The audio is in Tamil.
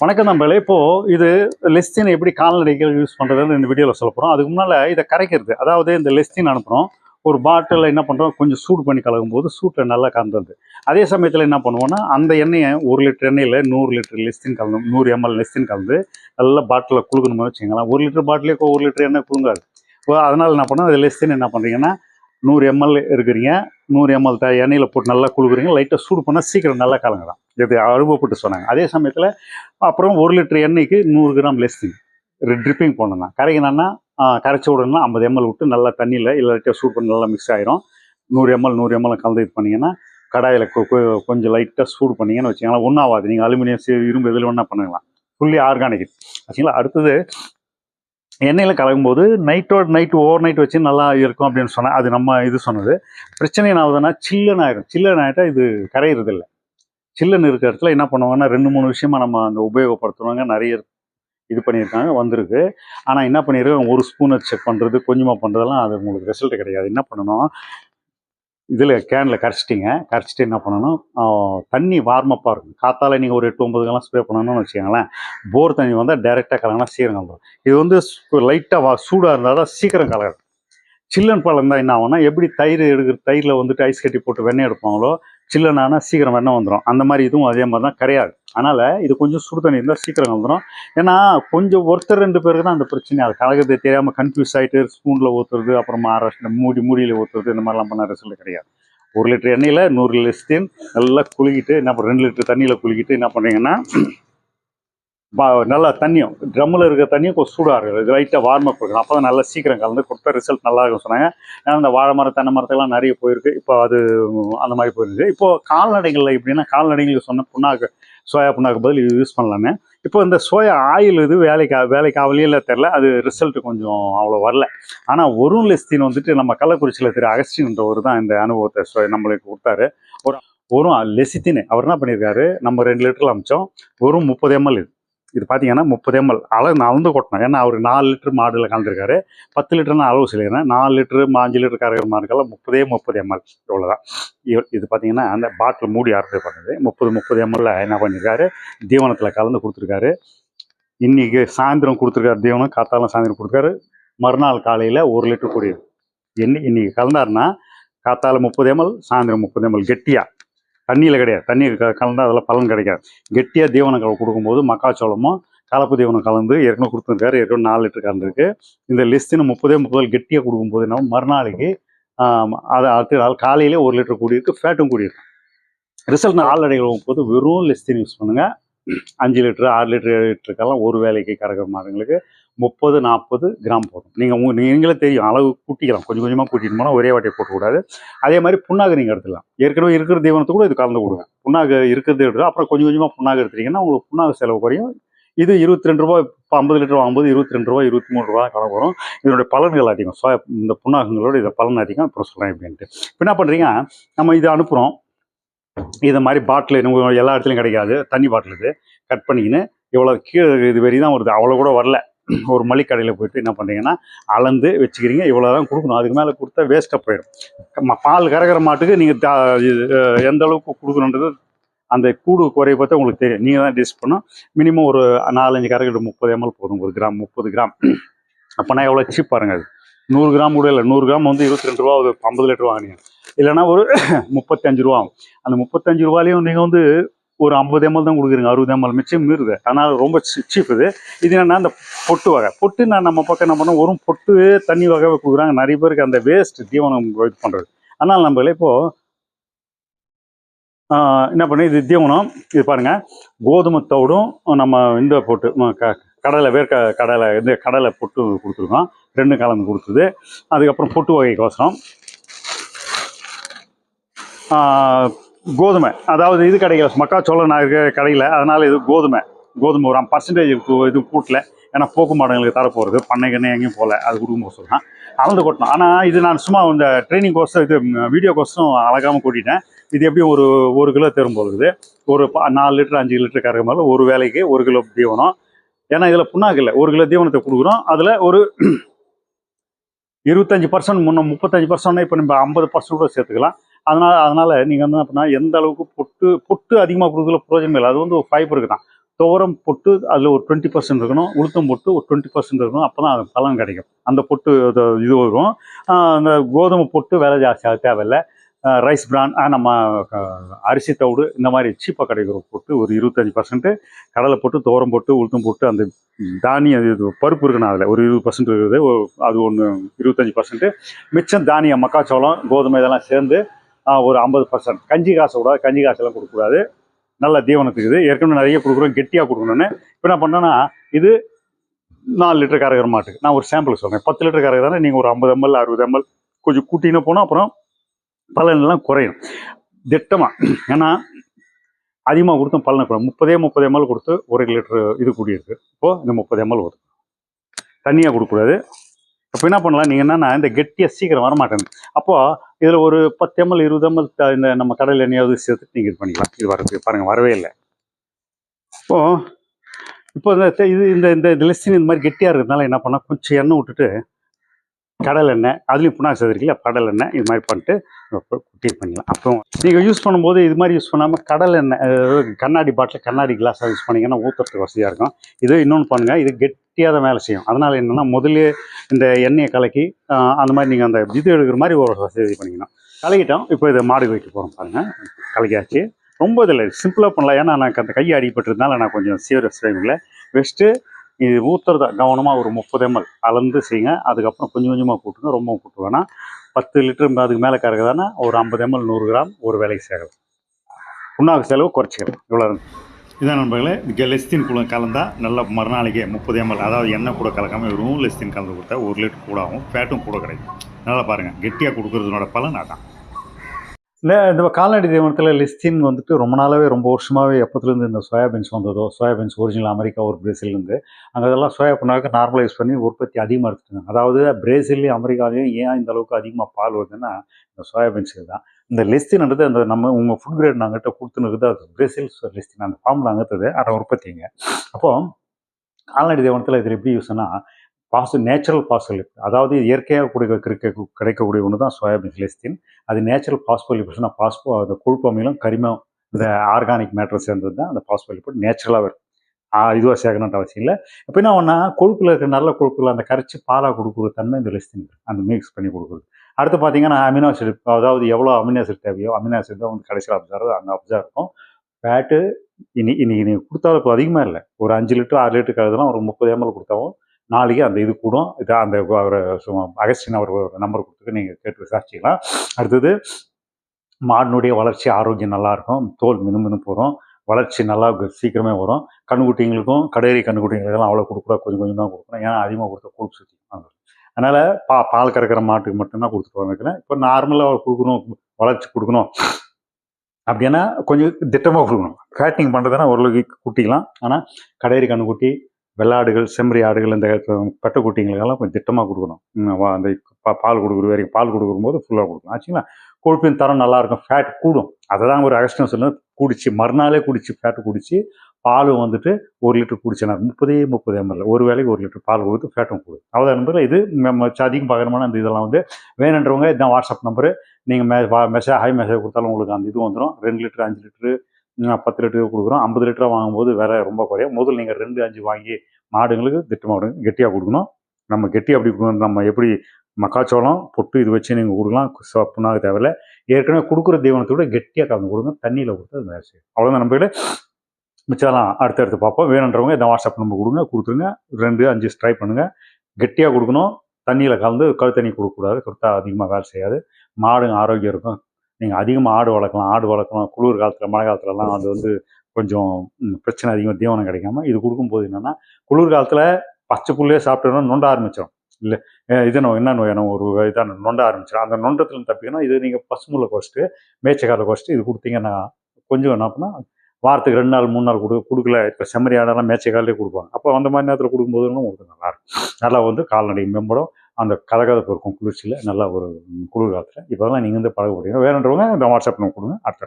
வணக்கம் நம்மளே இப்போது இது லெஸ்டின் எப்படி கால்நடைகள் யூஸ் பண்ணுறதுன்னு இந்த வீடியோவில் சொல்ல போகிறோம் அதுக்கு முன்னால் இதை கரைக்கிறது. அதாவது இந்த லெஸ்டின் அனுப்புகிறோம் ஒரு பாட்டிலில் என்ன பண்ணுறோம் கொஞ்சம் சூடு பண்ணி கலக்கும் போது சூட்டில் நல்லா கலந்துருது அதே சமயத்தில் என்ன பண்ணுவோம்னா அந்த எண்ணெயை ஒரு லிட்டர் எண்ணெயில் நூறு லிட்டர் லெஸ்டின் கலந்து நூறு எம்எல் லெஸ்டின் கலந்து நல்லா பாட்டிலில் குழுக்கணும்னு வச்சுக்கலாம் ஒரு லிட்டர் பாட்டிலே ஒரு லிட்டர் எண்ணெய் குழுங்காது அதனால் என்ன பண்ணோம்? அது லெஸ்டின் என்ன பண்ணுறீங்கன்னா நூறு எம்எல் இருக்கிறீங்க நூறு எம்எல் த எண்ணெயில் போட்டு நல்லா குழுக்குறீங்க லைட்டாக சூடு பண்ணால் சீக்கிரம் நல்லா கலங்கலாம். இது அனுபவப்பட்டு சொன்னாங்க. அதே சமயத்தில் அப்புறம் ஒரு லிட்டர் எண்ணெய்க்கு நூறு கிராம் லெஸ்டின் ட்ரிப்பிங் பண்ணணும். கரைக்கணும்னா கரைச்சி விடணும்னா ஐம்பது எம்எல் விட்டு நல்லா தண்ணியில் இல்லை லைட்டாக சூடு பண்ணி நல்லா மிக்ஸ் ஆயிரும். நூறு எம்எல் நூறு எம்எல் கலந்து இது பண்ணிங்கன்னா கடாயில் கொஞ்சம் லைட்டாக சூடு பண்ணிங்கன்னு வச்சிங்கன்னா ஒன்றும் ஆகாது. நீங்கள் அலுமினியம் இரும்பு இதில் வேணால் பண்ணுங்களாம் ஃபுல்லி ஆர்கானிக் ஆச்சுங்களா? அடுத்தது எண்ணெயில் கலக்கும்போது நைட்டோட நைட் ஓவர் நைட் வச்சு நல்லா இருக்கும் அப்படின்னு சொன்னேன் அது நம்ம இது சொன்னது. பிரச்சனை என்ன ஆகுதுன்னா சில்லன் ஆகிடும் சில்லன் ஆகிட்டா இது கரையிறது இல்லை சில்லன் இருக்கிற இடத்துல என்ன பண்ணுவாங்கன்னா ரெண்டு மூணு விஷயமா நம்ம அங்கே உபயோகப்படுத்துவாங்க நிறைய இது பண்ணியிருக்காங்க வந்திருக்கு. ஆனால் என்ன பண்ணியிருக்காங்க ஒரு ஸ்பூனை செக் பண்ணுறது கொஞ்சமாக பண்ணுறதெல்லாம் அது உங்களுக்கு ரிசல்ட் கிடையாது. என்ன பண்ணணும் இதில் கேனில் கரைச்சிட்டிங்க. கரைச்சிட்டு என்ன பண்ணணும்? தண்ணி வார்மப்பாக இருக்கும் காத்தால நீங்கள் ஒரு எட்டு ஒம்பதுக்கெல்லாம் ஸ்ப்ரே பண்ணணும்னு வச்சுக்கோங்களேன். போர் தண்ணி வந்தால் டைரெக்டாக கலங்கினா சீக்கிரம் கலந்துடும் இது வந்து லைட்டாக வா சூடாக இருந்தால் தான் சீக்கிரம் கலரும் சில்லன் பழம் தான் என்ன ஆகும்னா எப்படி தயிர் எடுக்கிற தயிரில் வந்துட்டு ஐஸ் கட்டி போட்டு வெண்ணெய் எடுப்பாங்களோ சில்லன் சீக்கிரம் வெண்ணம் வந்துடும் அந்த மாதிரி இதுவும் அதே மாதிரி தான் கிடையாது. அதனால் இது கொஞ்சம் சுடு தண்ணி இருந்தால் சீக்கிரம் வந்துடும் ஏன்னா கொஞ்சம் ஒருத்தர் ரெண்டு பேருக்கு தான் அந்த பிரச்சனை. அது கலக்கிறது தெரியாமல் கன்ஃபியூஸ் ஆகிட்டு ஸ்பூனில் ஊற்றுறது அப்புறம் அரசு மூடி மூடியில் ஊற்றுறது இந்த மாதிரிலாம் பண்ண ரிசல்ட் கிடையாது. ஒரு லிட்டர் எண்ணெயில் நூறு லிஸ்டின் நல்லா குலுக்கிட்டு என்ன பண்ண ரெண்டு லிட்டர் தண்ணியில் குலுக்கிட்டு என்ன பண்ணுறீங்கன்னா நல்லா தண்ணியும் ட்ரம்மில் இருக்கிற தண்ணியும் கொஞ்சம் சூடாக இருக்குது. லைட்டாக வார்ம் அப் இருக்கணும் அப்போ தான் நல்லா சீக்கிரம் கலந்து கொடுத்த ரிசல்ட் நல்லா இருக்கும் சொன்னாங்க. ஏன்னா அந்த வாழை மரம் தென்னை மரத்துக்கெல்லாம் நிறைய போயிருக்கு. இப்போ அது அந்த மாதிரி போயிருக்கு இப்போது கால்நடைகளில் எப்படின்னா கால்நடைகளுக்கு சொன்ன புண்ணாக்கு சோயா புண்ணாக்கு பதில் இது யூஸ் பண்ணலாமே. இப்போ இந்த சோயா ஆயில் இது வேலைக்கு ஆ- வேலைக்கு ஆகலையே தெரில அது ரிசல்ட் கொஞ்சம் அவ்வளோ வரல. ஆனால் ஒரு லெஸ்தின் வந்துட்டு நம்ம கள்ளக்குறிச்சியில் திரு அகஸ்டின்றவர் தான் இந்த அனுபவத்தை சொ- நம்மளுக்கு கொடுத்தாரு. ஒரு ஒரு லெசித்தின். அவர் என்ன பண்ணியிருக்காரு? நம்ம ரெண்டு லிட்டரில் அமிச்சோம். வெறும் முப்பது எம்எல் இது. இது பார்த்தீங்கன்னா முப்பது எம்எல் அளவு நான் அளந்து கொட்டணும். ஏன்னா அவர் நாலு லிட்டர் மாடில் கலந்துருக்காரு. பத்து லிட்டர்னு அளவு சொல்லிடுறேன் நாலு லிட்டரு அஞ்சு லிட்டர் கறக்கிற மாடுக்கெல்லாம் முப்பதே முப்பது எம்எல் இவ்வளோதான் இது பார்த்தீங்கன்னா அந்த பாட்டில் மூடி ஆர்டர் பண்ணுது முப்பது முப்பது எம்எல்ல என்ன பண்ணியிருக்காரு தீவனத்தில் கலந்து கொடுத்துருக்காரு. இன்னைக்கு சாயந்தரம் கொடுத்துருக்காரு தீவனம். காத்தாலும் சாயந்தரம் கொடுத்துருக்காரு. மறுநாள் காலையில் ஒரு லிட்டர் கூடியது இன்னி இன்றைக்கி கலந்தாருன்னா காத்தால முப்பது எம்எல் சாயந்தரம் முப்பது எம்எல் கெட்டியா. தண்ணியில் கிடையாது. தண்ணி க- அதில் பலன் கிடைக்காது. கெட்டியாக தீவனம் கொடுக்கும்போது மக்காச்சோளமும் கலப்பு தீவனம் கலந்து ஏற்கனவே கொடுத்துருக்காரு. ஏற்கனவே நாலு லிட்டர் கலந்துருக்கு. இந்த லிஸ்ட்டுன்னு முப்பதே முப்பது கெட்டியாக கொடுக்கும்போது என்ன மறுநாளைக்கு அதை அடுத்த நாள் காலையிலே ஒரு லிட்டர் கூடியிருக்கு ஃபேட்டும் கூடியிருக்கு. ரிசல்ட் கால்நடைகள் போது வெறும் லிஸ்டின் யூஸ் பண்ணுங்கள் அஞ்சு லிட்டரு ஆறு லிட்டர் ஏழு லிட்டருக்கெல்லாம் ஒரு வேலைக்கு கறக்கிற மாடுங்களுக்கு முப்பது நாற்பது கிராம் போதும். நீங்கள் நீங்களே தெரியும். அளவு கூட்டிக்கலாம். கொஞ்சம் கொஞ்சமாக கூட்டிட்டு போனால் ஒரே வாட்டியை போட்டுக்கூடாது. அதே மாதிரி புண்ணாக்கு நீங்கள் எடுத்துக்கலாம். ஏற்கனவே இருக்கிற தீவனத்து கூட இது கலந்து கொடுங்க. புண்ணாக்கு இருக்கிறது எடுத்து அப்புறம் கொஞ்சம் கொஞ்சமாக புண்ணாக்கு எடுத்துட்டீங்கன்னா உங்களுக்கு புண்ணாக்கு செலவு குறையும். இது இருபத்தி ரெண்டு ரூபா இப்போ ஐம்பது லிட்டர் வாங்கும்போது இருபத்தி ரெண்டு ரூபா இருபத்தி மூணு ரூபா கணக்கு வரும். இதனுடைய பலன்கள் அதிகம். ஸோ இந்த புண்ணாகங்களோட இதை பலன் அதிகம். அப்புறம் சொல்கிறேன் எப்படின்ட்டு இப்போ என்ன பண்ணுறீங்க நம்ம இதை அனுப்புகிறோம் இது மாதிரி பாட்டில் நம்ம எல்லா இடத்துலையும் கிடைக்காது. தண்ணி பாட்டில் இது. கட் பண்ணிக்கின்னு இவ்வளோ கீழே இது வரி தான் வருது. அவ்வளோ கூட வரல. ஒரு மளிகடையில் போயிட்டு என்ன பண்ணுறீங்கன்னா அளந்து வச்சுக்கிறீங்க. இவ்வளோ தான் கொடுக்கணும். அதுக்கு மேலே கொடுத்தா வேஸ்ட்டாக போயிடும். பால் கறக்கிற மாட்டுக்கு நீங்கள் எந்த அளவுக்கு கொடுக்கணுன்றது அந்த கூடு குறைய பார்த்தா உங்களுக்கு தெரியும். நீங்கள் தான் டெஸ்ட் பண்ணோம் மினிமம் ஒரு நாலஞ்சு கறக்கிட்டு முப்பது எம்எல் போதும். ஒரு கிராம் முப்பது கிராம். அப்போனா எவ்வளோ சீப் பாருங்க அது. நூறு கிராம் கூட இல்லை. நூறு கிராம் வந்து இருபத்தி ரெண்டு ரூபா ஒரு ஐம்பது லிட்டர் வாங்கினீங்க. இல்லைன்னா ஒரு முப்பத்தஞ்சு ரூபா ஆகும். அந்த முப்பத்தஞ்சு ரூபாலையும் நீங்கள் வந்து ஒரு ஐம்பது எம்எல் தான் கொடுக்குறீங்க அறுபது எம்எல் மிச்சம் மீறுது. ஆனால் ரொம்ப சீப் இது. இது என்னன்னா அந்த பொட்டு வகை. பொட்டு நான் நம்ம பக்கம் என்ன பண்ணோம் ஒரு பொட்டு தண்ணி வகை கொடுக்குறாங்க. நிறைய பேருக்கு அந்த வேஸ்ட் தீவனம் இது பண்ணுறது அதனால் நம்மள இப்போது என்ன பண்ணி இது தீவனம் இது பாருங்க. கோதுமை தவிடும் நம்ம இந்த பொட்டு க கடலை வேர்க்க கடலை இந்த கடலை பொட்டு கொடுத்துருக்கோம். ரெண்டு கலந்து கொடுத்துது அதுக்கப்புறம் பொட்டு வகைக்கோசரம். ஆஹ், கோதுமை. அதாவது இது கிடைக்கல மக்காச்சோளம் நான் இருக்கிற கடையில் அதனால் இது கோதுமை. கோதுமை ஒரு பர்சன்டேஜ் இது கூட்டல. ஏன்னா போக்கு மாடுங்களுக்கு தரப்போகிறது பண்ணை எங்கேயும் போகல. அது கொடுக்கும்போது சொல்கிறேன் அளந்து கொட்டணும். ஆனால் இது நான் சும்மா இந்த ட்ரைனிங் கோர்ஸ் இது வீடியோ கோர்ஸும் அழகாமல் கூட்டிட்டேன். இது எப்படியும் ஒரு ஒரு கிலோ தரும் போகுது ஒரு ப- நாலு லிட்டர் அஞ்சு லிட்டர் கறக்க மேலே ஒரு வேலைக்கு ஒரு கிலோ தீவனம். ஏன்னா இதில் புண்ணாக்கு இல்லை. ஒரு கிலோ தீவனத்தை கொடுக்குறோம். அதில் ஒரு இருபத்தஞ்சி பர்சன்ட் முன்ன முப்பத்தஞ்சு பர்சன்ட்னா இப்போ நம்ம ஐம்பது பர்சன்ட் கூட சேர்த்துக்கலாம். அதனால் அதனால் நீங்கள் வந்து அப்படின்னா எந்த அளவுக்கு பொட்டு பொட்டு அதிகமாக கொடுக்கல பிரயோஜனம் இல்லை. அது வந்து ஒரு ஃபைபருக்கு தான் துவரம் பொட்டு அதில் ஒரு டுவெண்ட்டி பர்சன்ட் இருக்கணும். உளுத்தம் பொட்டு ஒரு டுவெண்ட்டி பர்சன்ட் இருக்கணும். அப்போ தான் அது பலன் கிடைக்கும். அந்த பொட்டு இது இது வரும். அந்த கோதுமை பொட்டு விலை ஜாஸ்தியாக தேவையில்லை. ரைஸ் பிரான் நம்ம அரிசி தவிடு இந்த மாதிரி சீப்பாக கிடைக்கிற பொட்டு ஒரு இருபத்தஞ்சி பர்சன்ட்டு கடலை போட்டு துவரம் போட்டு உளுத்தம் போட்டு அந்த தானியம் இது பருப்பு இருக்குண்ணா அதில். ஒரு இருபது பர்சன்ட் இருக்குது. அது ஒன்று இருபத்தஞ்சி பர்சன்ட்டு மிச்சம் தானியம் மக்காச்சோளம் கோதுமை இதெல்லாம் சேர்ந்து ஒரு ஐம்பது பர்சன்ட் கஞ்சி காசை விடாது கஞ்சி காசெல்லாம் கொடுக்கக்கூடாது. நல்ல தீவனத்துக்கு இது. ஏற்கனவே நிறைய கொடுக்குறோம் கெட்டியாக கொடுக்கணும்னு. இப்போ என்ன பண்ணேன்னா இது நாலு லிட்டர் கறக்கிற மாட்டுக்கு. நான் ஒரு சாம்பிள் சொல்கிறேன் பத்து லிட்டர் கறக்குறதானே நீங்கள் ஒரு ஐம்பது எம்எல் அறுபது எம்எல் கொஞ்சம் கூட்டின்னு போனால் அப்புறம் பலனெல்லாம் குறையும். திட்டமாக ஏன்னா அதிகமாக கொடுத்தும் பலனை குறையும். முப்பதே முப்பது எம்எல் கொடுத்து ஒரு லிட்டர் இது கூடியிருக்கு. இப்போது இந்த முப்பது எம்எல் வரும் தண்ணியாக கொடுக்கக்கூடாது. அப்போ என்ன பண்ணலாம்? நீங்கள் என்னன்னா இந்த கெட்டியாக சீக்கிரம் வரமாட்டேங்குது அப்போது இதில் ஒரு பத்து எம்எல் இருபது எம்எல் இந்த நம்ம கடல் எண்ணெயாவது சேர்த்து நீங்கள் இது பண்ணிக்கலாம். இது வரது பாருங்கள் வரவே இல்லை. இப்போ இப்போ இந்த இது இந்த இந்த லெஸ்டின் இந்த மாதிரி கெட்டியாக இருக்கிறதுனால என்ன பண்ணால் கொஞ்சம் எண்ணெய் விட்டுட்டு கடல் எண்ணெய் அதுலேயும் புண்ணாக்கு சேர்த்துருக்கீங்களா கடல் எண்ணெய் இது மாதிரி பண்ணிட்டு குட்டி பண்ணிக்கலாம். அப்போ நீங்கள் யூஸ் பண்ணும்போது இது மாதிரி யூஸ் பண்ணாமல் கடல் எண்ணெய் கண்ணாடி பாட்டில் கண்ணாடி கிளாஸாக யூஸ் பண்ணிங்கன்னா ஊற்றுறதுக்கு வசதியாக இருக்கும். இது இன்னொன்று பண்ணுங்கள் இது கெட்டியாக தான் வேலை செய்யும். அதனால் என்னென்னா முதல்ல இந்த எண்ணெயை கலக்கி அந்த மாதிரி நீங்கள் அந்த இது எடுக்கிற மாதிரி ஒரு வசதி பண்ணிக்கணும். கலக்கிட்டோம். இப்போ இதை மாடு வைக்க போகிறோம் பாருங்கள் கலக்கியாச்சு. ரொம்ப இதில் சிம்பிளாக பண்ணலாம். ஏன்னா எனக்கு அந்த கை அடிபட்டிருந்தால நான் கொஞ்சம் சீரியஸ் டைமில் வச்சுட்டு இது ஊற்றுறதா கவனமாக ஒரு முப்பது எம்எல் அளந்து செய்யுங்க. அதுக்கப்புறம் கொஞ்சம் கொஞ்சமாக கூட்டுங்க. ரொம்ப கூட்டு வேணாம். பத்து லிட்டர் அதுக்கு மேலே கறக்குதானா ஒரு ஐம்பது எம்எல் நூறு கிராம் ஒரு வேலைக்கு சேரலாம் புண்ணாக்கு செலவு குறைச்சிக்கலாம். இவ்வளோ இதான் நண்பர்களே இங்கே லெஸ்தின் கூட கலந்தா நல்ல மறுநாளைக்கே முப்பது எம்எல் அதாவது எண்ணெய் கூட கலக்காமல் வெறும் லெஸ்தின் கலந்து கொடுத்தா ஒரு லிட்டர் கூட ஆகும். ஃபேட்டும் கூட கிடைக்கும். நல்லா பாருங்கள் கெட்டியாக கொடுக்குறதுனோட பலன் அதான். இல்லை இந்த கால்நடை தீவனத்தில் லிஸ்டின் வந்துட்டு ரொம்ப நாளாகவே ரொம்ப வருஷமாகவே எப்போத்துலேருந்து இந்த சோயாபீன்ஸ் வந்ததோ சோயாபீன்ஸ் ஒரிஜினல் அமெரிக்கா ஒரு பிரேசிலேருந்து அங்கே அதெல்லாம் சோயா புண்ணாக்க நார்மலைஸ் பண்ணி உற்பத்தி அதிகமாக எடுத்துட்டாங்க. அதாவது பிரேசில்லையும் அமெரிக்காலையும் ஏன் இந்த அளவுக்கு அதிகமாக பால் வருதுன்னா இந்த சோயாபீன்ஸுக்கு தான் இந்த லிஸ்டின்றது அந்த நம்ம உங்கள் ஃபுட் கிரேட் நாங்கிட்ட கொடுத்துனுக்குது அது பிரேசில் லிஸ்டின். அந்த ஃபார்மில் அங்கத்தது அதை உற்பத்திங்க. அப்போது கால்நடை தீவனத்தில் இது எப்படி யூஸ்னா பாசு நேச்சுரல் பாசல் அதாவது இயற்கையாக கொடுக்க கிடைக்க கிடைக்கக்கூடிய ஒன்று தான் சோயாபீன் லெஸ்டின் அது நேச்சுரல் பாஸ்போலிபிட்ஸ்னா பாஸ்போ அந்த கொழுப்பு அமிலம் கரிமம் இந்த ஆர்கானிக் மேட்டர் சேர்ந்தது தான் அந்த பாஸ்போலிபிட் நேச்சுரலாக இருக்கும் இதுவாக சேர்க்கணுன்ற அவசியம் இல்லை. இப்போ என்ன ஒன்றா கொழுப்பில் இருக்க நல்ல கொழுப்பில் அந்த கரைச்சி பாலாக கொடுக்குற தன்மை இந்த லிஸ்டின் அந்த மிக்ஸ் பண்ணி கொடுக்குறது. அடுத்து பார்த்தீங்கன்னா அமினோ ஆசிட் அதாவது எவ்வளோ அமினோ ஆசிட் தேவையோ அமினோ ஆசிட் தான் வந்து கடைசியில் அப்சர்வ் அந்த அப்சர்வ் இருக்கும். ஃபேட்டு இனி இன்னைக்கு நீங்கள் கொடுத்தாலும் இப்போ அதிகமாக இல்லை. ஒரு அஞ்சு லிட்டர் ஆறு லிட்டர் கழுதுலாம் ஒரு முப்பது எம்எல் கொடுத்தாவும் நாளைக்கு அந்த இது கூடும். இதாக அந்த அவர் அகஸ்டின் அவர் நம்பர் கொடுத்துட்டு நீங்கள் கேட்டு விசாரிச்சிக்கலாம். அடுத்தது மாடினுடைய வளர்ச்சி ஆரோக்கியம் நல்லாயிருக்கும் தோல் மினுமினு போகிறோம் வளர்ச்சி நல்லா சீக்கிரமே வரும். கண்ணுக்குட்டிங்களுக்கும் கடையறி கண்ணுக்குட்டிங்களுக்கெல்லாம் அவ்வளோ கொடுக்கூடாது கொஞ்சம் கொஞ்சம் தான் கொடுக்கணும். ஏன்னா அதிகமாக கொடுத்தா கொழுப்பு சுற்றி அதனால் பா பால் கறக்கிற மாட்டுக்கு மட்டும்தான் கொடுத்துட்டு வந்துருக்கிறேன் இப்போ நார்மலாக கொடுக்கணும் வளர்ச்சி கொடுக்கணும். அப்படின்னா கொஞ்சம் திட்டமாக கொடுக்கணும். ஃபேட்டிங் பண்ணுறதுனா ஓரளவுக்கு குட்டிக்கலாம். ஆனால் கடையறி கண்ணுக்குட்டி வெள்ளாடுகள் செம்மறி ஆடுகள் இந்த பெட்டக்குட்டிங்களுக்கெல்லாம் கொஞ்சம் திட்டமாக கொடுக்கணும். அந்த பா- பால் கொடுக்குற வரைக்கும் பால் கொடுக்கும்போது ஃபுல்லாக கொடுக்கணும். ஆச்சுங்களா? கொழுப்பின் தரம் நல்லா இருக்கும் ஃபேட் கூடும். அதை தான் ஒரு அகஸ்டம் சொல்லணும் குடிச்சு மறுநாளே குடிச்சு ஃபேட்டு குடிச்சு பாலும் வந்துட்டு ஒரு லிட்டர் குடிச்சனா முப்பதே முப்பது எம்எல் ஒரு வேளைக்கு ஒரு லிட்டர் பால் கொடுத்து ஃபேட்டும் கொடுக்கும். அவ்வளோ நம்பர் இது நம்ம அதிகம் பார்க்குறமான அந்த இதெல்லாம் வந்து வேணுன்றவங்க இதுதான் வாட்ஸ்அப் நம்பரு நீங்கள் மெ மெசேஜ் ஹை மெசேஜ் கொடுத்தாலும் உங்களுக்கு அந்த இது வந்துடும் ரெண்டு லிட்டர் அஞ்சு லிட்டரு பத்து லிட்டர் கொடுக்குறோம். ஐம்பது லிட்டராக வாங்கும்போது வேற ரொம்ப குறையும் முதல்ல நீங்கள் ரெண்டு அஞ்சு வாங்கி மாடுங்களுக்கு திட்டமாக விடுங்க கெட்டியாக கொடுக்கணும். நம்ம கெட்டி அப்படி கொடுக்கணும். நம்ம எப்படி மக்காச்சோளம் பொட்டு இது வச்சு நீங்கள் கொடுக்கலாம். ச- தேவையில்லை தேவையில்ல. ஏற்கனவே கொடுக்குற தீவனத்தை விட கெட்டியாக கலந்து கொடுங்க. தண்ணியில் கொடுத்து அது வேலை அவ்வளோதான் நம்பர்களே மிச்சம்லாம் அடுத்தடுத்து பார்ப்போம். வேணுன்றவங்க இந்த வாட்ஸ்அப் நம்பர் கொடுங்க கொடுத்துருங்க. ரெண்டு அஞ்சு ட்ரை பண்ணுங்கள் கெட்டியாக கொடுக்கணும். தண்ணியில் கலந்து கழுத்தண்ணி தண்ணி கொடுக்கக்கூடாது. கொடுத்தா அதிகமாக வேலை செய்யாது. மாடுங்க ஆரோக்கியம் இருக்கும். நீங்கள் அதிகமாக ஆடு வளர்க்கலாம் ஆடு வளர்க்கலாம் குளிர் காலத்தில் மழை காலத்துலலாம் அது வந்து கொஞ்சம் பிரச்சனை அதிகமாக தீவனம் கிடைக்காம. இது கொடுக்கும்போது என்னென்னா குளிர் காலத்தில் பச்சை புல்லே சாப்பிட்டோன்னா நொண்ட ஆரம்பிச்சிடும் இல்லை இது நோ என்ன நோய் ஒரு இதான் நொண்ட ஆரம்பிச்சிடும் அந்த நொண்டத்தில் தப்பிக்கணும் இது நீங்கள் பசுமுள்ள குறைச்சிட்டு மேய்ச்சக்காரில் குறைச்சிட்டு இது கொடுத்தீங்கன்னா கொஞ்சம் என்ன பண்ணால் வாரத்துக்கு ரெண்டு நாள் மூணு நாள் கொடு கொடுக்கல. இப்போ செம்மறி ஆடெல்லாம் மேய்ச்சக்காலே கொடுப்பாங்க. அப்போ அந்த மாதிரி நேரத்தில் கொடுக்கும்போது உங்களுக்கு நல்லாயிருக்கும் நல்லா வந்து கால்நடை மேம்படும். அந்த கலகலப்பு இருக்கும் குளிர்ச்சியில் நல்லா ஒரு குளிர் காலத்தில் இப்போதெல்லாம் நீங்கள் வந்து பழக முடியும் வேணுன்றவங்க இந்த வாட்ஸ்அப் நம்ம கொடுங்க. அடுத்த